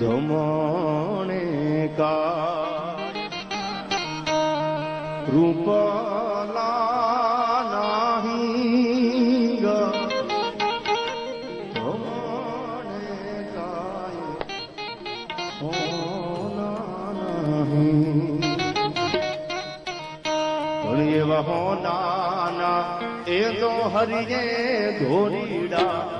ધમણે કા રૂપલા નાહી ગ ધમણે કાય એવા હોનાના એ તો હરિયે ધોરીડા.